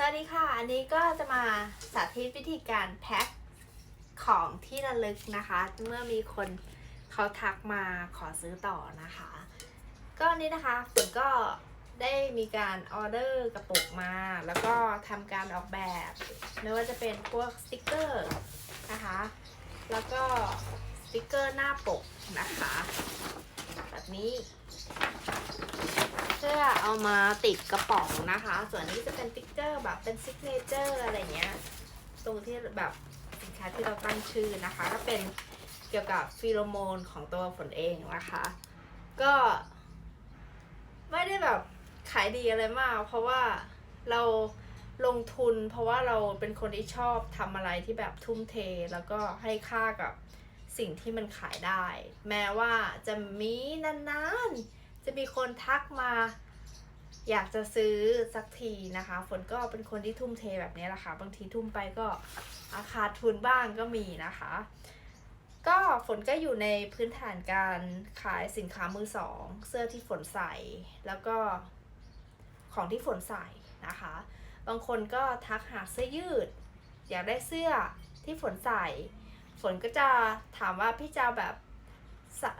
สวัสดีค่ะ อันนี้ก็จะมาสาธิตวิธีการแพ็คของที่ระลึกนะคะ เมื่อมีคนเขาทักมาขอซื้อต่อนะคะ ก็นนี้นะคะฝนก็ได้มีการออเดอร์กระปุกมา แล้วก็ทำการออกแบบไม่ว่าจะเป็นพวกสติกเกอร์นะคะ แล้วก็สติกเกอร์หน้าปกนะคะ แบบนี้ เพื่อเอามาติดกระป๋องนะคะ ส่วนนี้จะเป็นติ๊กเกอร์แบบเป็นซิกเนเจอร์อะไรเงี้ย ตรงที่แบบสินค้าที่เราตั้งชื่อนะคะ ก็เป็นเกี่ยวกับฟีโรโมนของตัวฝนเองนะคะ ก็ ไม่ได้แบบขายดีอะไรมาก เพราะว่าเราลงทุน เพราะว่าเราเป็นคนที่ชอบทำอะไรที่แบบทุ่มเท แล้วก็ให้ค่ากับสิ่งที่มันขายได้ แม้ว่าจะมีนานๆ จะมีคนทักมา อยากจะซื้อสักทีนะคะ ฝนก็เป็นคนที่ทุ่มเทแบบนี้แหละค่ะ บางทีทุ่มไปก็อาขาดทุนบ้างก็มีนะคะ ก็ฝนก็อยู่ในพื้นฐานการขายสินค้ามือสอง เสื้อที่ฝนใส่ แล้วก็ของที่ฝนใส่นะคะ บางคนก็ทักหาเสื้อยืด อยากได้เสื้อที่ฝนใส่ ฝนก็จะถามว่าพี่จะเอาแบบ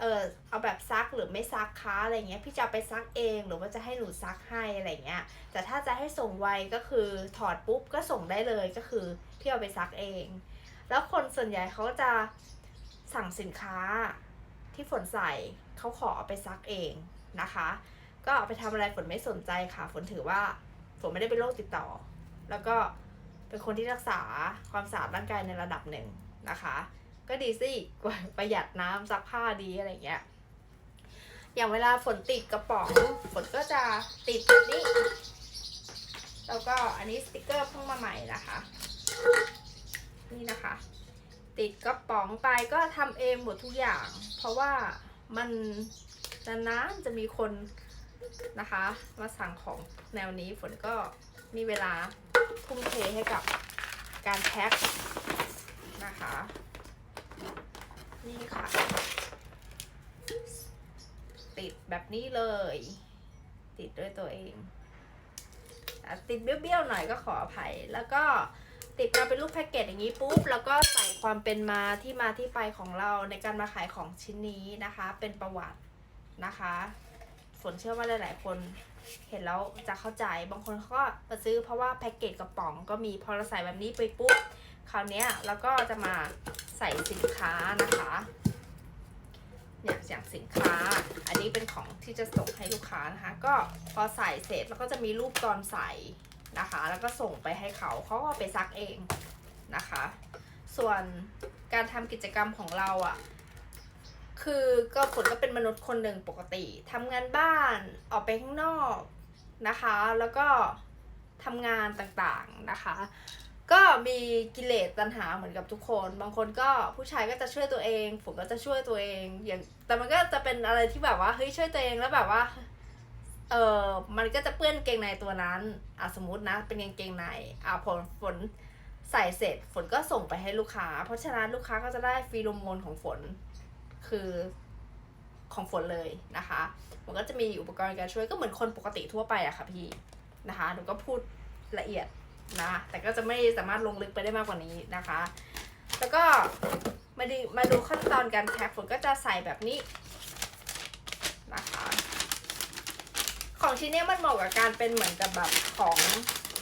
เออเอาแบบซักหรือไม่ซักคะอะไรเงี้ยพี่จะเอาไปซักเองหรือว่าจะให้หนูซักให้อะไรเงี้ยแต่ถ้าจะให้ส่งไวก็คือถอดปุ๊บก็ส่งได้เลยก็คือพี่เอาไปซักเอง แล้วคนส่วนใหญ่เขาจะสั่งสินค้าที่ฝนใส่เขาขอเอาไปซักเองนะคะ ก็เอาไปทำอะไรฝนไม่สนใจค่ะ ฝนถือว่าฝนไม่ได้เป็นโรคติดต่อ แล้วก็เป็นคนที่รักษาความสะอาดร่างกายในระดับหนึ่งนะคะ ก็ดีสิกว่าประหยัดน้ำซักผ้าดีอะไรเงี้ย อย่างเวลาฝนติดกระป๋องฝนก็จะติดแบบนี้ แล้วก็อันนี้สติกเกอร์เพิ่งมาใหม่นะคะ นี่นะคะ ติดกระป๋องไปก็ทำเองหมดทุกอย่าง เพราะว่ามันนานๆจะมีคนนะคะ มาสั่งของแนวนี้ฝนก็มีเวลาทุ่มเทให้กับการแพ็คนะคะ นี่ค่ะ ติดแบบนี้เลย ติดด้วยตัวเองติดเบี้ยวๆหน่อยก็ขออภัย แล้วก็ติดมาเป็นรูปแพ็กเกจอย่างนี้ปุ๊บ แล้วก็ใส่ความเป็นมาที่มาที่ไปของเราในการมาขายของชิ้นนี้นะคะ เป็นประวัตินะคะ ฝนเชื่อว่าหลาย ๆ คนเห็นแล้วจะเข้าใจ บางคนเขาก็มาซื้อเพราะว่าแพ็กเกจกระป๋องก็มีพอเราใส่แบบนี้ไปปุ๊บ คราวนี้เราก็จะมาใส่สินค้านะคะเนี่ยอย่างสินค้า อันนี้เป็นของที่จะส่งให้ลูกค้านะคะ ก็พอใส่เสร็จแล้วก็จะมีรูปตอนใส่นะคะ แล้วก็ส่งไปให้เขาเขาก็ไปซักเองนะคะ ส่วนการทำกิจกรรมของเราอะ่ะคือก็ฝนก็เป็นมนุษย์คนหนึ่งปกติทำงานบ้านออกไปข้างนอกนะคะ แล้วก็ทำงานต่างๆนะคะ ก็มีกิเลสตัณหาเหมือนกับทุกคน บางคนก็ผู้ชายก็จะช่วยตัวเองฝนก็จะช่วยตัวเอง อย่าง แต่มันก็จะเป็นอะไรที่แบบว่า เฮ้ยช่วยตัวเองแล้วแบบว่า เออมันก็จะเปื้อนเกงในตัวนั้น อะสมมตินะ เป็นกงเกงใน อะผลฝนใส่เสร็จฝนก็ส่งไปให้ลูกค้า เพราะฉะนั้นลูกค้าก็จะได้ฟีโรโมนของฝน คือของฝนเลยนะคะ มันก็จะมีอุปกรณ์การช่วยก็เหมือนคนปกติทั่วไปอะค่ะพี่นะคะหนูก็พูดละเอียด นะแต่ก็จะไม่สามารถลงลึกไปได้มากกว่านี้นะคะ แล้วก็มาดูมาดูขั้นตอนการแพ็คฝนก็จะใส่แบบนี้นะคะ ของชิ้นนี้มันเหมาะกับการเป็นเหมือนกับแบบของ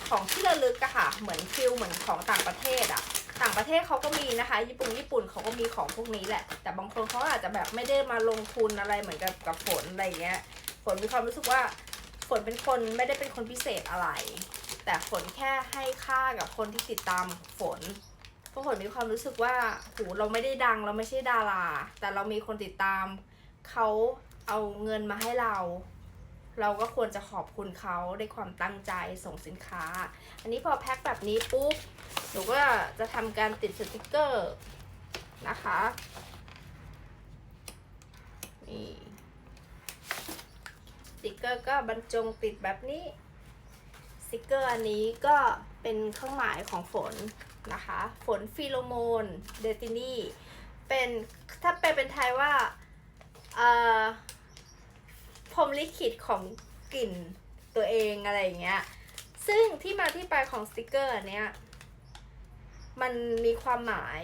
ของที่ระลึกอะค่ะ เหมือนฟิลเหมือนของต่างประเทศอะต่างประเทศเขาก็มีนะคะ ญี่ปุ่นญี่ปุ่นเขาก็มีของพวกนี้แหละ แต่บางคนเขาอาจจะแบบไม่ได้มาลงทุนอะไรเหมือนกับกับฝนอะไรเงี้ย ฝนมีความรู้สึกว่าฝนเป็นคนไม่ได้เป็นคนพิเศษอะไร แต่ฝนแค่ให้ค่ากับคนที่ติดตามฝนเพราะฝนมีความรู้สึกว่าหูเราไม่ได้ดังเราไม่ใช่ดารา แต่เรามีคนติดตามเขาเอาเงินมาให้เรา เราก็ควรจะขอบคุณเขาด้วยความตั้งใจส่งสินค้า อันนี้พอแพ็คแบบนี้ปุ๊บหนูก็จะทำการติดสติกเกอร์นะคะนี่สติกเกอร์ก็บรรจงติดแบบนี้ สติกเกอร์อันนี้ก็เป็นเครื่องหมายของฝนนะคะ ฝนฟิโลโมนเดตินีเป็นถ้าแปลเป็นไทยว่าพรมลิขิตของกลิ่นตัวเองอะไรอย่างเงี้ย ซึ่งที่มาที่ไปของสติกเกอร์เนี้ย มันมีความหมาย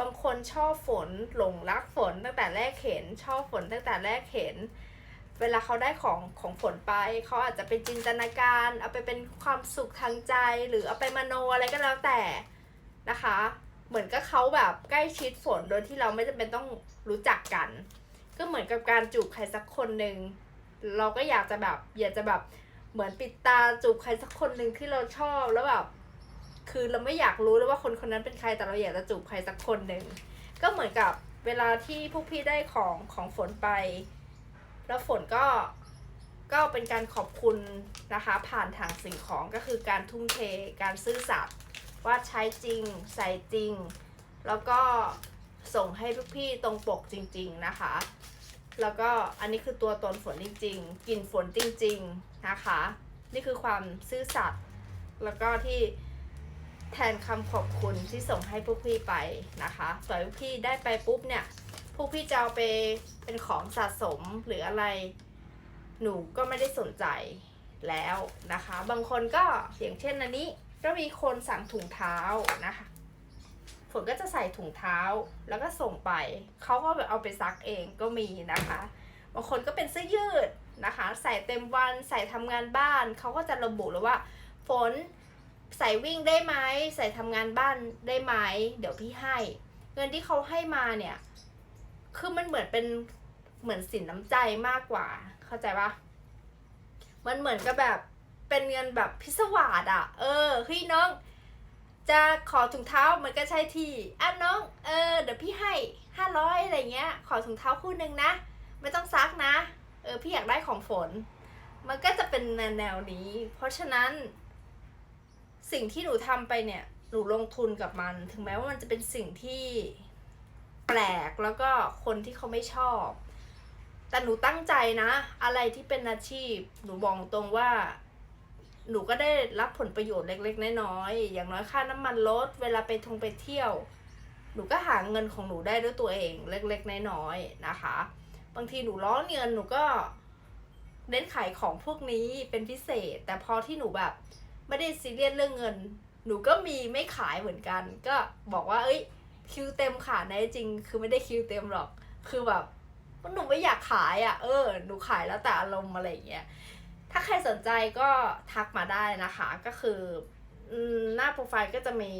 บางคนชอบฝนหลงรักฝนตั้งแต่แรกเห็น ชอบฝนตั้งแต่แรกเห็น เวลาเขาได้ของของฝนไป เขาอาจจะเป็นจินตนาการ เอาไปเป็นความสุขทางใจ หรือเอาไปมโนอะไรก็แล้วแต่นะคะ เหมือนกับเขาแบบใกล้ชิดฝนโดยที่เราไม่จำเป็นต้องรู้จักกัน ก็เหมือนกับการจูบใครสักคนหนึ่งเราก็อยากจะแบบอยากจะแบบเหมือนปิดตาจูบใครสักคนหนึ่งที่เราชอบแล้วแบบคือเราไม่อยากรู้เลยว่าคนคนนั้นเป็นใครแต่เราอยากจะจูบใครสักคนหนึ่งก็เหมือนกับเวลาที่พวกพี่ได้ของของฝนไป แล้วฝนก็ก็เป็นการขอบคุณนะคะ ผ่านทางสิ่งของก็คือการทุ่มเทการซื่อสัตย์ว่าใช้จริงใส่จริง แล้วก็ส่งให้พวกพี่ตรงปกจริง ๆนะคะ แล้วก็อันนี้คือตัวตนฝนจริง ๆกลิ่นฝนจริง ๆนะคะ นี่คือความซื่อสัตย์แล้วก็ที่แทนคำขอบคุณที่ส่งให้พวกพี่ไปนะคะต่อพวกพี่ได้ไปปุ๊บเนี่ย พวกพี่จะเอาไปเป็นของสะสมหรืออะไร หนูก็ไม่ได้สนใจแล้วนะคะ บางคนก็อย่างเช่นอันนี้ ก็มีคนสั่งถุงเท้านะคะฝนก็จะใส่ถุงเท้าแล้วก็ส่งไป เขาก็แบบเอาไปซักเองก็มีนะคะ บางคนก็เป็นเสื้อยืดนะคะ ใส่เต็มวันใส่ทำงานบ้าน เขาก็จะระบุเลยว่า ฝนใส่วิ่งได้ไหมใส่ทำงานบ้านได้ไหมเดี๋ยวพี่ให้ เงินที่เขาให้มาเนี่ย คือมันเหมือนเป็นเหมือนสินน้ำใจมากกว่า เข้าใจปะมันเหมือนกับแบบเป็นเงินแบบพิศวาสอะเออเฮ้ยน้อง จะขอถุงเท้ามันก็ใช่ที่อะน้อง เออ เดี๋ยวพี่ให้ห้าร้อยอะไรเงี้ย ขอถุงเท้าคู่หนึ่งนะ ไม่ต้องซักนะ เออ พี่อยากได้ของฝน มันก็จะเป็นแนวนี้ เพราะฉะนั้น สิ่งที่หนูทำไปเนี่ย หนูลงทุนกับมัน ถึงแม้ว่ามันจะเป็นสิ่งที่ ลกแล้วก็คนที่เขาไม่ชอบ แต่หนูตั้งใจนะ อะไรที่เป็นอาชีพ หนูบอกตรงว่า หนูก็ได้รับผลประโยชน์เล็กๆน้อยๆอย่างน้อยค่าน้ำมันลด เวลาไปทงไปเที่ยว หนูก็หาเงินของหนูได้ด้วยตัวเองเล็กๆน้อยๆนะคะ บางทีหนูร้อนเงินหนูก็เน้นขายของพวกนี้เป็นพิเศษ แต่พอที่หนูแบบไม่ได้ซีเรียสเรื่องเงิน หนูก็มีไม่ขายเหมือนกัน ก็บอกว่า เอ้ย คิวเต็มค่ะในจริง คือไม่ได้คิวเต็มหรอก คือแบบหนูไม่อยากขายอะ่ะ เออ หนูขายแล้วแต่อารมณ์อะไรอย่างเงี้ย ถ้าใครสนใจก็ทักมาได้นะคะ ก็คือหน้าโปรไฟล์ก็จะมี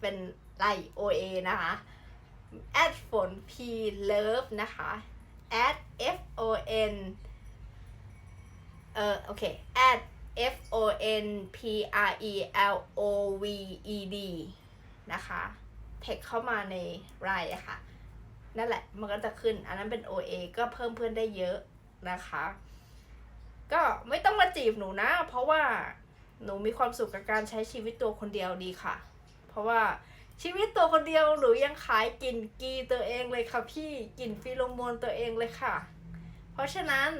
เป็นไลน์ OA นะคะ at ฝน p love นะคะ at f o n เออโอเค at f o n p r e l o v e d นะคะ เทคเข้ามาในไลน์อะค่ะ นั่นแหละมันก็จะขึ้น อันนั้นเป็น OA ก็เพิ่มเพื่อนได้เยอะนะคะ ก็ไม่ต้องมาจีบหนูนะ เพราะว่าหนูมีความสุขกับการใช้ชีวิตตัวคนเดียวดีค่ะ เพราะว่าชีวิตตัวคนเดียวหนูยังขายกลิ่นกีตัวเองเลยค่ะพี่กลิ่นฟีโรโมนตัวเองเลยค่ะ เพราะฉะนั้น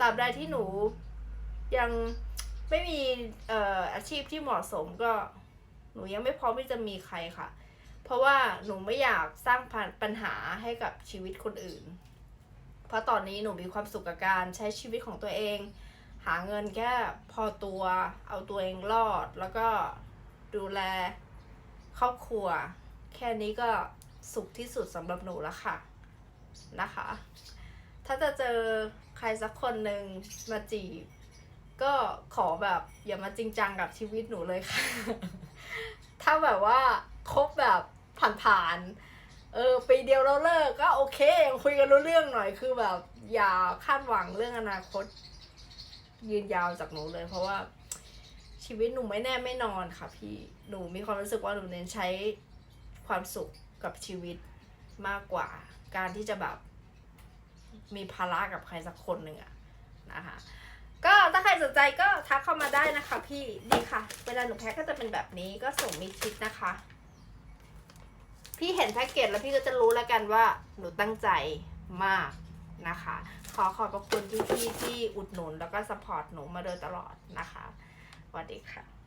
ตราบใดที่หนูยังไม่มีอออาชีพที่เหมาะสมก็หนูยังไม่พร้อมที่จะมีใครค่ะ เพราะว่าหนูไม่อยากสร้างปัญหาให้กับชีวิตคนอื่น เพราะตอนนี้หนูมีความสุขกับการใช้ชีวิตของตัวเอง หาเงินแค่พอตัว เอาตัวเองรอด แล้วก็ดูแลครอบครัว แค่นี้ก็สุขที่สุดสำหรับหนูแล้วค่ะนะคะ ถ้าจะเจอใครสักคนหนึ่งมาจีบ ก็ขอแบบอย่ามาจริงจังกับชีวิตหนูเลยค่ะ ถ้าแบบว่าคบแบบ ผ่านๆเออปีเดียวแล้วเลิกก็โอเคยังคุยกันรู้เรื่องหน่อยคือแบบ อย่าคาดหวังเรื่องอนาคต ยืนยาวจากหนูเลย เพราะว่า ชีวิตหนูไม่แน่ไม่นอนค่ะพี่หนูมีความรู้สึกว่าหนูเน้นใช้ความสุขกับชีวิตมากกว่า การที่จะแบบ มีภาระกับใครสักคนหนึ่งอะนะคะก็ถ้าใครสนใจก็ทักเข้ามาได้นะคะพี่ดีค่ะ เวลาหนูแพ็คก็จะเป็นแบบนี้ก็ส่งมีชิดนะคะ พี่เห็นแพ็กเกจแล้วพี่ก็จะรู้แล้วกันว่าหนูตั้งใจมากนะคะ ขอขอบพระคุณพี่ที่อุดหนุนแล้วก็สปอร์ตหนูมาโดยตลอดนะคะสวัสดีค่ะ